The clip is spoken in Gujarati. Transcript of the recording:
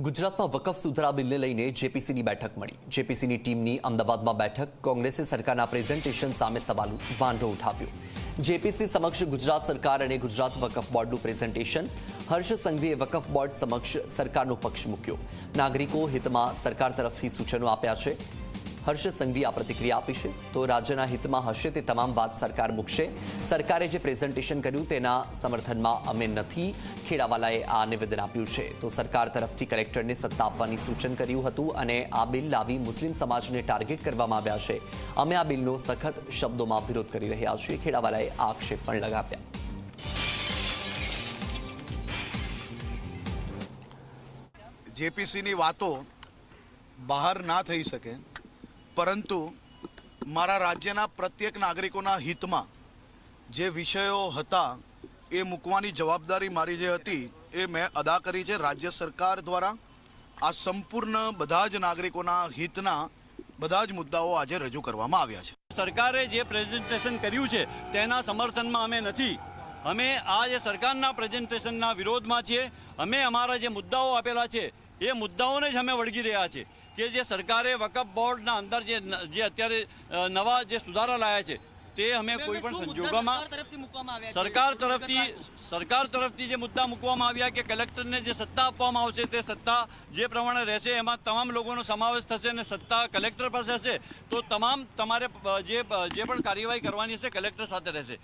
ગુજરાતમાં વકફ સુધારા બિલને લઈને જેપીસીની બેઠક મળી. જેપીસીની ટીમની અમદાવાદમાં બેઠક, કોંગ્રેસે સરકારના પ્રેઝન્ટેશન સામે સવાલ વાંધો ઉઠાવ્યો. જેપીસી સમક્ષ ગુજરાત સરકાર અને ગુજરાત વકફ બોર્ડનું પ્રેઝન્ટેશન, હર્ષ સંઘવીએ વકફ બોર્ડ સમક્ષ સરકારનો પક્ષ મૂક્યો. નાગરિકો હિતમાં સરકાર તરફથી સૂચનો આપ્યા છે. હર્ષ સંઘવી આ પ્રતિક્રિયા આપી છે. તો રાજ્યના હિતમાં હશે તે તમામ વાત સરકાર મૂકશે. સરકારે જે પ્રેઝન્ટેશન કર્યું તેના સમર્થનમાં અમે નથી. ખેડાવાલાએ આ નિવેદન આપ્યું છે. તો સરકાર તરફથી કલેક્ટરને સત્તા આપવાની સૂચન કર્યું હતું અને આ બિલ લાવી મુસ્લિમ સમાજને ટાર્ગેટ કરવામાં આવ્યા છે. અમે આ બિલનો સખત શબ્દોમાં વિરોધ કરી રહ્યા છીએ. ખેડાવાલાએ આક્ષેપ પણ લગાવ્યા. જેપીસીની વાતો બહાર ના થઈ શકે. પરંતુ મારા રાજ્યના પ્રત્યેક નાગરિકોના હિતમાં જે વિષયો હતા એ મૂકવાની જવાબદારી મારી જે હતી એ મેં અદા કરી છે. રાજ્ય સરકાર દ્વારા આ સંપૂર્ણ બધા જ નાગરિકોના હિતના બધા જ મુદ્દાઓ આજે રજૂ કરવામાં આવ્યા છે. સરકારે જે પ્રેઝન્ટેશન કર્યું છે તેના સમર્થનમાં અમે નથી. અમે આ જે સરકારના પ્રેઝન્ટેશનના વિરોધમાં છીએ. અમે અમારા જે મુદ્દાઓ આપેલા છે એ મુદ્દાઓને જ અમે વળગી રહ્યા છે કે જે સરકારે વકફ બોર્ડના અંદર જે જે અત્યારે નવા જે સુધારા લાયા છે તે અમે કોઈ પણ સંજોગોમાં સરકાર તરફથી સરકાર તરફથી જે મુદ્દા મૂકવામાં આવ્યા કે કલેક્ટરને જે સત્તા આપવામાં આવશે તે સત્તા જે પ્રમાણે રહેશે એમાં તમામ લોકોનો સમાવેશ થશે અને સત્તા કલેક્ટર પાસે હશે તો તમામ તમારે જે જે પણ કાર્યવાહી કરવાની છે કલેક્ટર સાથે રહેશે.